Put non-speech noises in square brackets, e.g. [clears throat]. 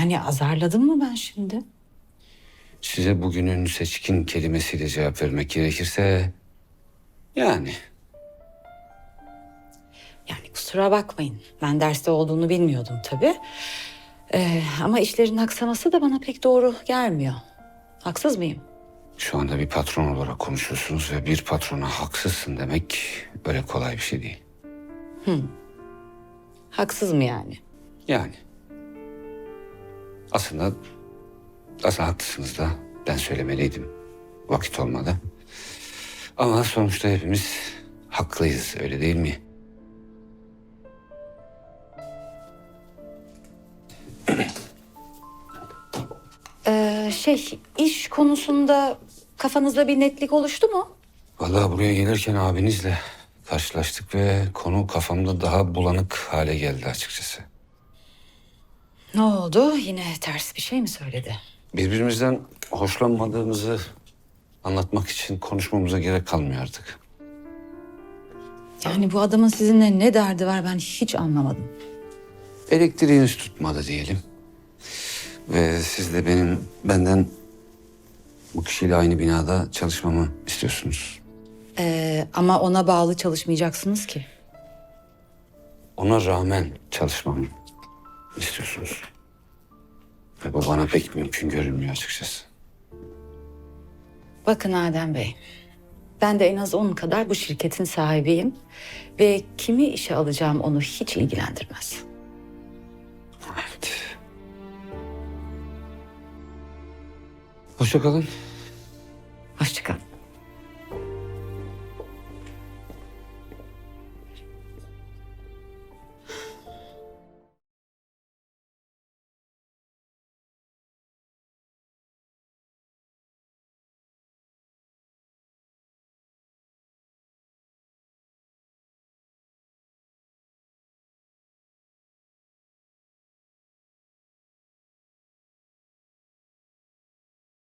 Yani azarladım mı ben şimdi? Size bugünün seçkin kelimesiyle cevap vermek gerekirse... Yani Yani kusura bakmayın. Ben derste olduğunu bilmiyordum tabii. Ee, ama işlerin aksaması da bana pek doğru gelmiyor. Haksız mıyım? şu anda bir patron olarak konuşuyorsunuz ve bir patrona haksızsın demek böyle kolay bir şey değil. Haksız mı yani? Yani. Aslında aslında haklısınız da ben söylemeliydim. Vakit olmadı. Ama sonuçta hepimiz haklıyız öyle değil mi? [clears throat] Ee, şey, iş konusunda kafanızda bir netlik oluştu mu? Vallahi buraya gelirken abinizle karşılaştık ve konu kafamda daha bulanık hale geldi açıkçası. Ne oldu? Yine ters bir şey mi söyledi? Birbirimizden hoşlanmadığımızı anlatmak için konuşmamıza gerek kalmıyor artık. Yani bu adamın sizinle ne derdi var ben hiç anlamadım. Elektriğiniz tutmadı diyelim. Ve siz de benim benden bu kişiyle aynı binada çalışmamı istiyorsunuz. Ee, ama ona bağlı çalışmayacaksınız ki. Ona rağmen çalışmamı istiyorsunuz. Ve bu bana pek mümkün görünmüyor açıkçası. Bakın Adem Bey, ben de en az onun kadar bu şirketin sahibiyim. Ve kimi işe alacağım onu hiç ilgilendirmez. Evet. Hoşça kalın.